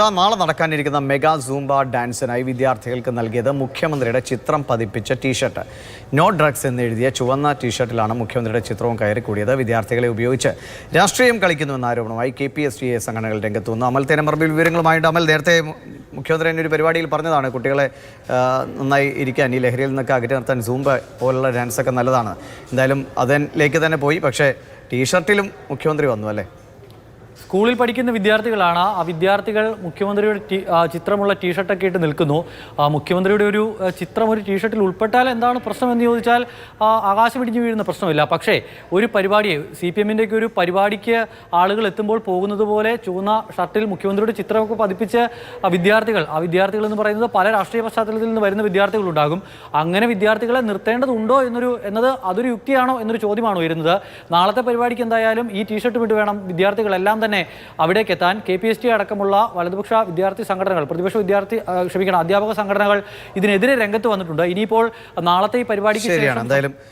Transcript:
നാളെ നടക്കാനിരിക്കുന്ന mega Zumba ഡാൻസിനായി വിദ്യാർത്ഥികൾക്ക് നൽകിയത് മുഖ്യമന്ത്രിയുടെ ചിത്രം പതിപ്പിച്ച ടീഷർട്ട്. നോ ഡ്രഗ്സ് എന്നെഴുതിയ ചുവന്ന ടീഷർട്ടിലാണ് മുഖ്യമന്ത്രിയുടെ ചിത്രവും കയറിക്കൂടിയത്. വിദ്യാർത്ഥികളെ ഉപയോഗിച്ച് രാഷ്ട്രീയം കളിക്കുന്നുവെന്ന ആരോപണമായി K P S T A സംഘടനകൾ രംഗത്ത് വന്നു അമൽ തേനമ്പറമ്പിൽ വിവരങ്ങളുമായിട്ട് അമൽ നേരത്തെ മുഖ്യമന്ത്രി എന്നൊരു ഒരു പരിപാടിയിൽ പറഞ്ഞതാണ് കുട്ടികളെ നന്നായി ഇരിക്കാൻ ഈ ലഹരിയിൽ നിന്നൊക്കെ അകറ്റി നിർത്താൻ സൂംബ പോലുള്ള ഡാൻസൊക്കെ നല്ലതാണ്. എന്തായാലും അതിലേക്ക് തന്നെ പോയി. പക്ഷേ ടീഷർട്ടിലും മുഖ്യമന്ത്രി വന്നു അല്ലേ? സ്കൂളിൽ പഠിക്കുന്ന വിദ്യാർത്ഥികളാണ് ആ വിദ്യാർത്ഥികൾ മുഖ്യമന്ത്രിയുടെ ചിത്രമുള്ള ടീഷർട്ടൊക്കെ ഇട്ട് നിൽക്കുന്നു. മുഖ്യമന്ത്രിയുടെ ഒരു ചിത്രം ഒരു ടീഷർട്ടിൽ ഉൾപ്പെട്ടാൽ എന്താണ് പ്രശ്നം എന്ന് ചോദിച്ചാൽ ആ, ആകാശം ഇടിഞ്ഞു വീഴുന്ന പ്രശ്നമില്ല. പക്ഷേ ഒരു പരിപാടി സി പി എമ്മിന്റെയൊക്കെ ഒരു പരിപാടിക്ക് ആളുകൾ എത്തുമ്പോൾ പോകുന്നത് പോലെ ചുവന്ന ഷർട്ടിൽ മുഖ്യമന്ത്രിയുടെ ചിത്രമൊക്കെ പതിപ്പിച്ച് വിദ്യാർത്ഥികൾ ആ വിദ്യാർത്ഥികൾ എന്ന് പറയുന്നത് പല രാഷ്ട്രീയ പശ്ചാത്തലത്തിൽ നിന്ന് വരുന്ന വിദ്യാർത്ഥികളുണ്ടാകും. അങ്ങനെ വിദ്യാർത്ഥികളെ നിർത്തേണ്ടതുണ്ടോ എന്നൊരു എന്നത് അതൊരു യുക്തിയാണോ എന്നൊരു ചോദ്യമാണ് ഉയരുന്നത്. നാളത്തെ പരിപാടിക്ക് എന്തായാലും ഈ ടീഷർട്ട് വിട്ട് വേണം വിദ്യാർത്ഥികളെല്ലാം തന്നെ അവിടേക്ക് എത്താൻ കെ പി എസ് ടി അടക്കമുള്ള വലതുപക്ഷ വിദ്യാർത്ഥി സംഘടനകൾ പ്രതിപക്ഷ വിദ്യാർത്ഥി ക്ഷമിക്കണം അധ്യാപക സംഘടനകൾ ഇതിനെതിരെ രംഗത്ത് വന്നിട്ടുണ്ട്. ഇനിയിപ്പോൾ നാളത്തെ ഈ പരിപാടിക്ക് ശരിയാണ്. എന്തായാലും